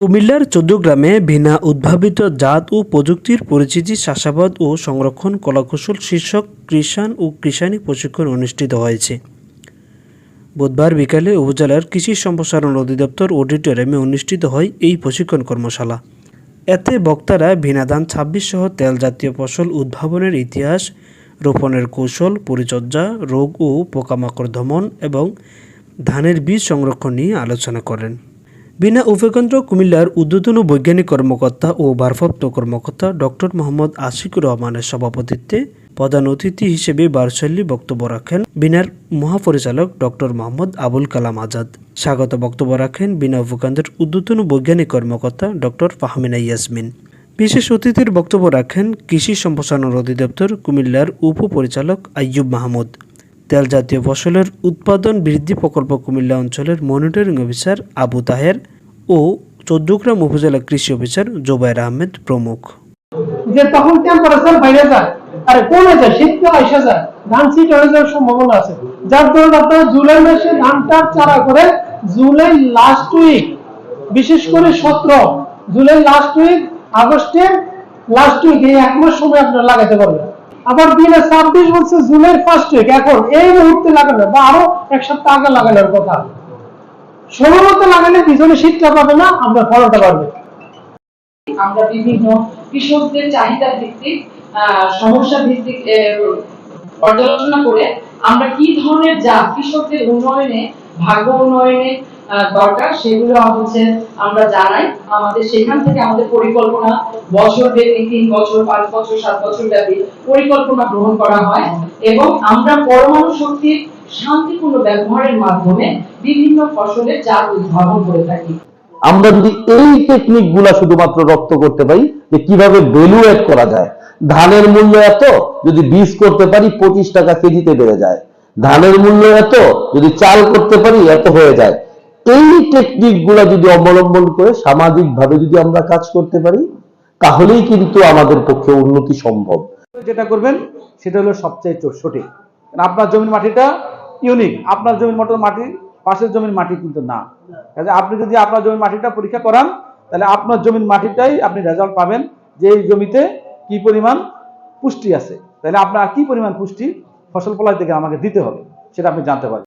কুমিল্লার চৌদ্দগ্রামে বিনা উদ্ভাবিত জাত ও প্রযুক্তির পরিচিতি, চাষাবাদ ও সংরক্ষণ কলাকৌশল শীর্ষক কৃষাণ ও কৃষাণী প্রশিক্ষণ অনুষ্ঠিত হয়েছে। বুধবার বিকালে উপজেলার কৃষি সম্প্রসারণ অধিদপ্তর অডিটোরিয়ামে অনুষ্ঠিত হয় এই প্রশিক্ষণ কর্মশালা। এতে বক্তারা ভিনাধান ছাব্বিশ সহ তেল জাতীয় ফসল উদ্ভাবনের ইতিহাস, রোপণের কৌশল, পরিচর্যা, রোগ ও পোকামাকড় দমন এবং ধানের বীজ সংরক্ষণ নিয়ে আলোচনা করেন। বিনা উপকেন্দ্র কুমিল্লার উদ্বোধন বৈজ্ঞানিক কর্মকর্তা ও ভারপ্রাপ্ত কর্মকর্তা ডক্টর মোহাম্মদ আশিকুর রহমানের সভাপতিত্বে প্রধান অতিথি হিসেবে বারশৈলী বক্তব্য রাখেন বিনার মহাপরিচালক ডক্টর মোহাম্মদ আবুল কালাম আজাদ। স্বাগত বক্তব্য রাখেন বিনা উপকেন্দ্রের উদ্বোধন বৈজ্ঞানিক কর্মকর্তা ডক্টর ফাহমিনা ইয়াসমিন। বিশেষ অতিথির বক্তব্য রাখেন কৃষি সম্প্রসারণ অধিদপ্তর কুমিল্লার উপপরিচালক আইয়ুব মাহমুদ। তেল জাতীয় ফসলের উৎপাদন বৃদ্ধি প্রকল্প কুমিল্লা অঞ্চলের মনিটরিং অফিসার আবু তাহের ও চৌদ্দগ্রাম উপজেলা কৃষি অফিসার জোবায়ের আহমেদ প্রমুখ। যে তখন টেম্পারেচার বাইরে যায়, আরে কমে যায়, শীতকাল যায়, ধান হয়ে যাওয়ার সম্ভাবনা আছে। যার আপনারা জুলাই মাসে ধানটা চারা করে জুলাই লাস্ট উইক বিশেষ করে সতেরো, জুলাই লাস্ট উইক আগস্টের লাস্ট উইক এই এক মাস সময় আপনারা লাগাতে পারবেন। আবার দিনে ছাব্বিশ বলছে জুলাই ফার্স্ট উইক এখন এই মুহূর্তে লাগানো বা আরও এক সপ্তাহ আগে লাগানোর কথা। ষোলোতে লাগালে পিছনে শীতটা পাবে না, আমরা ফলনটা পারবে। আমরা বিভিন্ন কৃষকদের চাহিদা ভিত্তিক সমস্যা ভিত্তিক পর্যালোচনা করে আমরা কি ধরনের জাত কৃষকদের উন্নয়নে, ভাগ্য উন্নয়নে দরকার সেগুলো হচ্ছে আমরা জানাই। আমাদের সেখান থেকে আমাদের পরিকল্পনা বছর ব্যাপী তিন বছর, পাঁচ বছর, সাত বছর ব্যাপী পরিকল্পনা গ্রহণ করা হয় এবং আমরা পরমাণু শক্তির শান্তিপূর্ণ ব্যবহারের মাধ্যমে বিভিন্ন ফসলের জাত উদ্ভাবন করে থাকি। আমরা যদি এই টেকনিকগুলা শুধুমাত্র রপ্ত করতে পারি যে কীভাবে ভ্যালু এড করা যায় ধানের মূল্য এত, যদি বীজ করতে পারি পঁচিশ টাকা কেজিতে বেড়ে যায়। ধানের মূল্য এত, যদি চাল করতে পারি এত হয়ে যায়। এই টেকনিকগুলা যদি অবলম্বন করে সামাজিক ভাবে যদি আমরা কাজ করতে পারি, তাহলেই কিন্তু আমাদের পক্ষে উন্নতি সম্ভব। যেটা করবেন, সেটা হলো সবচেয়ে সঠিক। আপনার জমির মাটিটা ইউনিক আপনার জমির মতো মাটি, পাশের জমির মাটি কিন্তু না। আপনি যদি আপনার জমির মাটিটা পরীক্ষা করান, তাহলে আপনার জমির মাটিটাই আপনি রেজাল্ট পাবেন যে এই জমিতে কি পরিমাণ পুষ্টি আছে? তাহলে আপনার কি পরিমাণ পুষ্টি ফসল ফলাই থেকে আমাকে দিতে হবে, সেটা আপনি জানতে পারবেন।